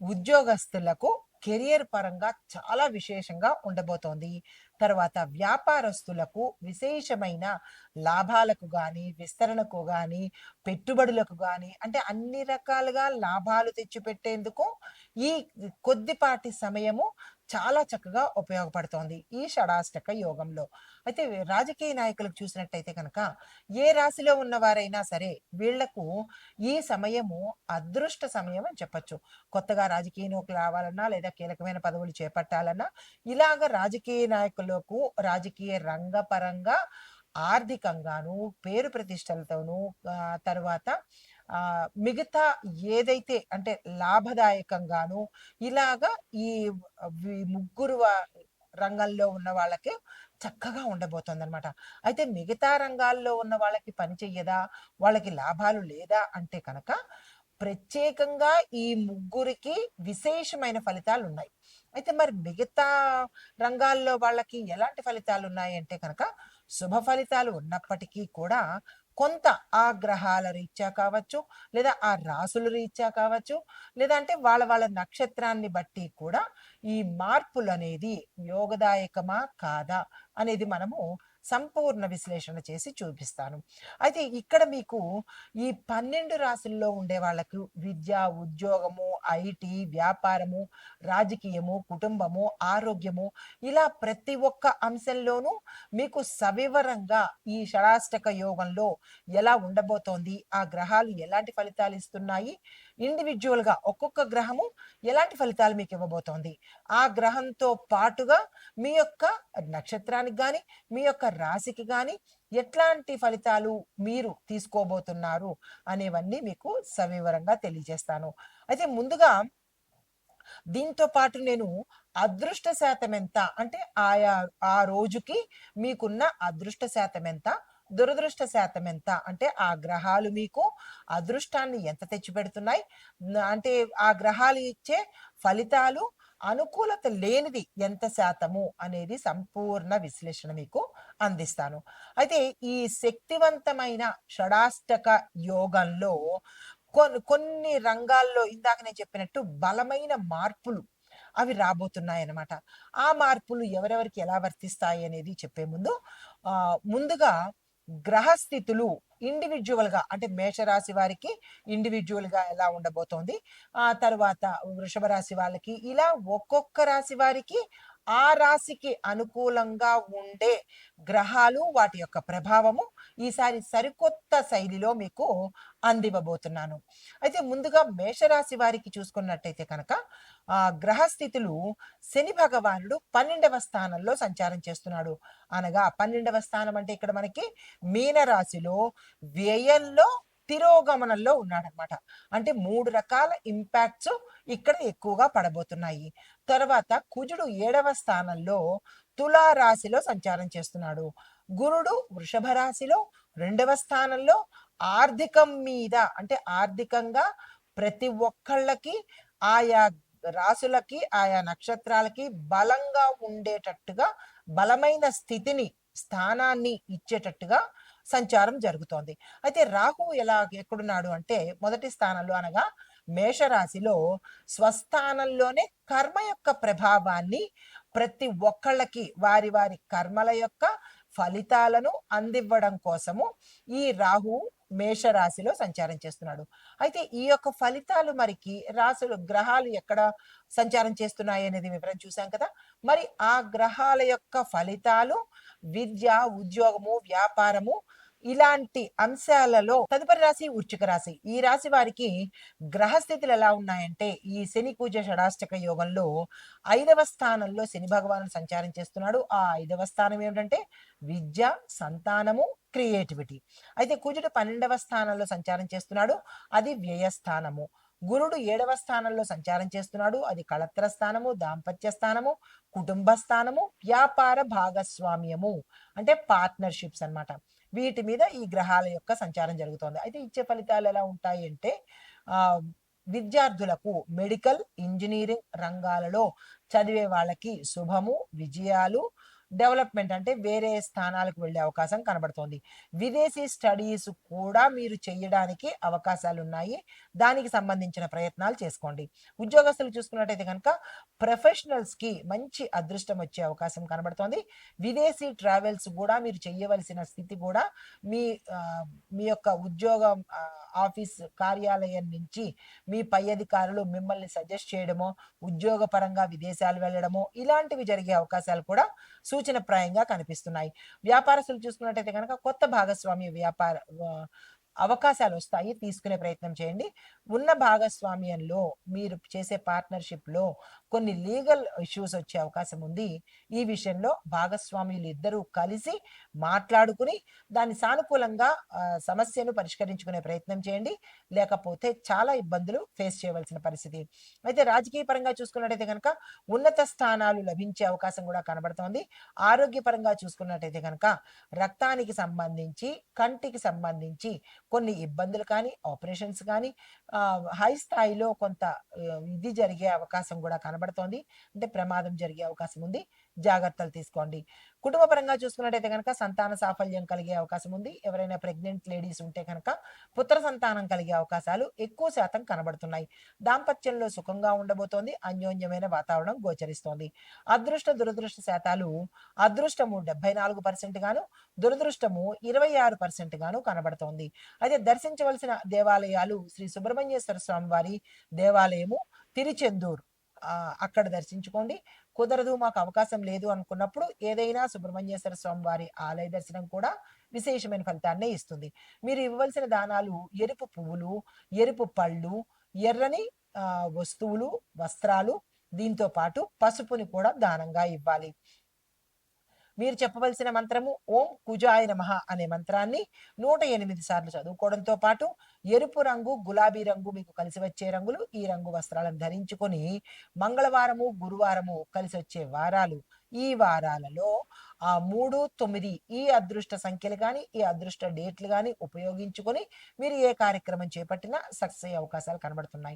ఉద్యోగస్తులకు కెరియర్ పరంగా చాలా విశేషంగా ఉండబోతోంది. తర్వాత వ్యాపారస్తులకు విశేషమైన లాభాలకు కానీ విస్తరణకు కానీ పెట్టుబడులకు కానీ అంటే అన్ని రకాలుగా లాభాలు తెచ్చిపెట్టేందుకు ఈ కొద్దిపాటి సమయము చాలా చక్కగా ఉపయోగపడుతోంది ఈ షడాష్టక యోగంలో. అయితే రాజకీయ నాయకులకు చూసినట్టయితే కనుక ఏ రాశిలో ఉన్నవారైనా సరే వీళ్ళకు ఈ సమయము అదృష్ట సమయం అని చెప్పచ్చు. కొత్తగా నౌకలు రావాలన్నా లేదా కీలకమైన పదవులు చేపట్టాలన్నా ఇలాగ రాజకీయ నాయకులు రంగాలకు రాజకీయ రంగపరంగా ఆర్థికంగాను పేరు ప్రతిష్టలతోనూ తర్వాత మిగతా ఏదైతే అంటే లాభదాయకంగాను ఇలాగా ఈ ముగ్గురు రంగంలో ఉన్న వాళ్ళకి చక్కగా ఉండబోతుంది అనమాట అయితే మిగతా రంగాల్లో ఉన్న వాళ్ళకి పని చెయ్యదా? వాళ్ళకి లాభాలు లేదా? అంటే కనుక ప్రత్యేకంగా ఈ ముగ్గురికి విశేషమైన ఫలితాలు ఉన్నాయి అయితే మరి మిగతా రంగాల్లో వాళ్ళకి ఎలాంటి ఫలితాలు ఉన్నాయంటే కనుక శుభ ఫలితాలు ఉన్నప్పటికీ కూడా కొంత ఆ గ్రహాల రీత్యా కావచ్చు లేదా ఆ రాసుల రీత్యా కావచ్చు లేదా అంటే వాళ్ళ వాళ్ళ నక్షత్రాన్ని బట్టి కూడా ఈ మార్పులు అనేది యోగదాయకమా కాదా అనేది మనము సంపూర్ణ విశ్లేషణ చేసి చూపిస్తాను. అయితే ఇక్కడ మీకు ఈ పన్నెండు రాశుల్లో ఉండే వాళ్ళకు విద్య ఉద్యోగము ఐటీ వ్యాపారము రాజకీయము కుటుంబము ఆరోగ్యము ఇలా ప్రతి ఒక్క అంశంలోనూ మీకు సవివరంగా ఈ షడాష్టక యోగంలో ఎలా ఉండబోతోంది ఆ గ్రహాలు ఎలాంటి ఫలితాలు ఇస్తున్నాయి ఇండివిజువల్గా ఒక్కొక్క గ్రహము ఎలాంటి ఫలితాలు మీకు ఇవ్వబోతోంది? ఆ గ్రహంతో పాటుగా మీ యొక్క నక్షత్రానికి కానీ మీ యొక్క రాశికి కానీ ఎట్లాంటి ఫలితాలు మీరు తీసుకోబోతున్నారు అనేవన్నీ మీకు సవివరంగా తెలియజేస్తాను. అయితే ముందుగా దీంతో పాటు నేను అదృష్ట శాతం ఎంత? అంటే ఆయా ఆ రోజుకి మీకున్న అదృష్ట శాతం ఎంత? దురదృష్ట శాతం ఎంత అంటే ఆ గ్రహాలు మీకు అదృష్టాన్ని ఎంత తెచ్చిపెడుతున్నాయి? అంటే ఆ గ్రహాలు ఇచ్చే ఫలితాలు అనుకూలత లేనిది ఎంత శాతము అనేది సంపూర్ణ విశ్లేషణ మీకు అందిస్తాను. అయితే ఈ శక్తివంతమైన షడాష్టక యోగంలో కొన్ని కొన్ని రంగాల్లో ఇందాక నేను చెప్పినట్టు బలమైన మార్పులు అవి రాబోతున్నాయి అన్నమాట ఆ మార్పులు ఎవరెవరికి ఎలా వర్తిస్తాయి అనేది చెప్పే ముందు ఆ ముందుగా గ్రహస్థితులు ఇండివిజువల్గా అంటే మేషరాశి వారికి ఇండివిజువల్గా ఎలా ఉండబోతోంది? ఆ తర్వాత వృషభ రాశి వాళ్ళకి ఇలా ఒక్కొక్క రాశి వారికి ఆ రాశికి అనుకూలంగా ఉండే గ్రహాలు వాటి యొక్క ప్రభావము ఈసారి సరికొత్త శైలిలో మీకు అందివ్వబోతున్నాను. అయితే ముందుగా మేషరాశి వారికి చూసుకున్నట్టయితే కనుక ఆ గ్రహస్థితులు శని భగవానుడు పన్నెండవ స్థానంలో సంచారం చేస్తున్నాడు. అనగా పన్నెండవ స్థానం అంటే ఇక్కడ మనకి మీనరాశిలో వ్యయంలో తిరోగమనంలో ఉన్నాడనమాట అంటే మూడు రకాల ఇంపాక్ట్స్ ఇక్కడ ఎక్కువగా పడబోతున్నాయి. తర్వాత కుజుడు ఏడవ స్థానంలో తులా రాశిలో సంచారం చేస్తున్నాడు. గురుడు వృషభ రాశిలో రెండవ స్థానంలో ఆర్థికం మీద అంటే ఆర్థికంగా ప్రతి ఒక్కళ్ళకి ఆయా రాసులకి ఆయా నక్షత్రాలకి బలంగా ఉండేటట్టుగా బలమైన స్థితిని స్థానాన్ని ఇచ్చేటట్టుగా సంచారం జరుగుతోంది. అయితే రాహు ఎలా ఎక్కడున్నాడు అంటే మొదటి స్థానంలో అనగా మేషరాశిలో స్వస్థానంలోనే కర్మ యొక్క ప్రభావాన్ని ప్రతి ఒక్కళ్ళకి వారి వారి కర్మల యొక్క ఫలితాలను అందివ్వడం కోసము ఈ రాహు మేషరాశిలో సంచారం చేస్తున్నాడు. అయితే ఈ యొక్క ఫలితాలు మరికి రాశులు గ్రహాలు ఎక్కడ సంచారం చేస్తున్నాయి అనేది వివరం చూసాం కదా. మరి ఆ గ్రహాల యొక్క ఫలితాలు విద్య ఉద్యోగము వ్యాపారము ఇలాంటి అంశాలలో తదుపరి రాశి వృచ్చిక రాశి. ఈ రాశి వారికి గ్రహస్థితులు ఎలా ఉన్నాయంటే ఈ శని పూజ షడాష్టక యోగంలో ఐదవ స్థానంలో శని భగవాను సంచారం చేస్తున్నాడు. ఆ ఐదవ స్థానం ఏమిటంటే విద్య సంతానము క్రియేటివిటీ. అయితే కుజుడు పన్నెండవ స్థానంలో సంచారం చేస్తున్నాడు. అది వ్యయస్థానము. గురుడు ఏడవ స్థానంలో సంచారం చేస్తున్నాడు. అది కళత్ర స్థానము దాంపత్య స్థానము కుటుంబ స్థానము వ్యాపార భాగస్వామ్యము అంటే పార్ట్నర్షిప్స్ అనమాట వీటి మీద ఈ గ్రహాల యొక్క సంచారం జరుగుతోంది. అయితే ఇచ్చే ఫలితాలు ఎలా ఉంటాయి అంటే ఆ విద్యార్థులకు మెడికల్ ఇంజనీరింగ్ రంగాలలో చదివే వాళ్ళకి శుభము విజయాలు డెవలప్మెంట్ అంటే వేరే స్థానాలకు వెళ్ళే అవకాశం కనబడుతోంది. విదేశీ స్టడీస్ కూడా మీరు చేయడానికి అవకాశాలు ఉన్నాయి దానికి సంబంధించిన ప్రయత్నాలు చేసుకోండి. ఉద్యోగస్తులు చూసుకున్నట్టయితే కనుక ప్రొఫెషనల్స్కి మంచి అదృష్టం వచ్చే అవకాశం కనబడుతోంది. విదేశీ ట్రావెల్స్ కూడా మీరు చేయవలసిన స్థితి కూడా మీ మీ యొక్క ఉద్యోగం ఆఫీస్ కార్యాలయం నుంచి మీ పై అధికారులు మిమ్మల్ని సజెస్ట్ చేయడమో ఉద్యోగపరంగా విదేశాలు వెళ్ళడమో ఇలాంటివి జరిగే అవకాశాలు కూడా సూచనప్రాయంగా కనిపిస్తున్నాయి. వ్యాపారస్తులు చూసుకున్నట్టయితే కనుక కొత్త భాగస్వామి వ్యాపార అవకాశాలు వస్తాయి తీసుకునే ప్రయత్నం చేయండి. ఉన్న భాగస్వామ్యంలో మీరు చేసే పార్ట్నర్షిప్లో కొన్ని లీగల్ ఇష్యూస్ వచ్చే అవకాశం ఉంది. ఈ విషయంలో భాగస్వామ్యులు ఇద్దరూ కలిసి మాట్లాడుకుని దాన్ని సానుకూలంగా సమస్యను పరిష్కరించుకునే ప్రయత్నం చేయండి. లేకపోతే చాలా ఇబ్బందులు ఫేస్ చేయవలసిన పరిస్థితి. అయితే రాజకీయ పరంగా చూసుకున్నట్టయితే కనుక ఉన్నత స్థానాలు లభించే అవకాశం కూడా కనబడుతోంది. ఆరోగ్యపరంగా చూసుకున్నట్టయితే కనుక రక్తానికి సంబంధించి కంటికి సంబంధించి కొన్ని ఇబ్బందులు కానీ ఆపరేషన్స్ కానీ హై స్థాయిలో కొంత ఇది జరిగే అవకాశం కూడా కనబడుతోంది. అంటే ప్రమాదం జరిగే అవకాశం ఉంది. జాగ్రత్తలు తీసుకోండి. కుటుంబ పరంగా చూసుకున్నట్టయితే కనుక సంతాన సాఫల్యం కలిగే అవకాశం ఉంది. ఎవరైనా ప్రెగ్నెంట్ లేడీస్ ఉంటే కనుక పుత్ర సంతానం కలిగే అవకాశాలు ఎక్కువ శాతం కనబడుతున్నాయి. దాంపత్యంలో సుఖంగా ఉండబోతోంది. అన్యోన్యమైన వాతావరణం గోచరిస్తోంది. అదృష్ట దురదృష్ట శాతాలు అదృష్టము డెబ్బై నాలుగు పర్సెంట్ గాను దురదృష్టము ఇరవై ఆరు పర్సెంట్ గాను కనబడుతోంది. అయితే దర్శించవలసిన దేవాలయాలు శ్రీ సుబ్రహ్మణ్యేశ్వర స్వామి వారి దేవాలయము తిరుచెందూర్. అక్కడ దర్శించుకోండి. కుదరదు మాకు అవకాశం లేదు అనుకున్నప్పుడు ఏదైనా సుబ్రహ్మణ్యేశ్వర స్వామి వారి ఆలయ దర్శనం కూడా విశేషమైన ఫలితాన్ని ఇస్తుంది. మీరు ఇవ్వవలసిన దానాలు ఎరుపు పువ్వులు ఎరుపు పళ్ళు ఎర్రని వస్తువులు వస్త్రాలు దీంతో పాటు పసుపుని కూడా దానంగా ఇవ్వాలి. మీరు చెప్పవలసిన మంత్రము ఓం కుజాయ నమః అనే మంత్రాన్ని నూట ఎనిమిది సార్లు చదువుకోవడంతో పాటు ఎరుపు రంగు గులాబీ రంగు మీకు కలిసి వచ్చే రంగులు ఈ రంగు వస్త్రాలను ధరించుకొని మంగళవారము గురువారము కలిసి వచ్చే వారాలు. ఈ వారాలలో ఆ మూడు తొమ్మిది ఈ అదృష్ట సంఖ్యలు కానీ ఈ అదృష్ట డేట్లు కానీ ఉపయోగించుకొని మీరు ఏ కార్యక్రమం చేపట్టినా సక్సెస్ అయ్యే అవకాశాలు కనబడుతున్నాయి.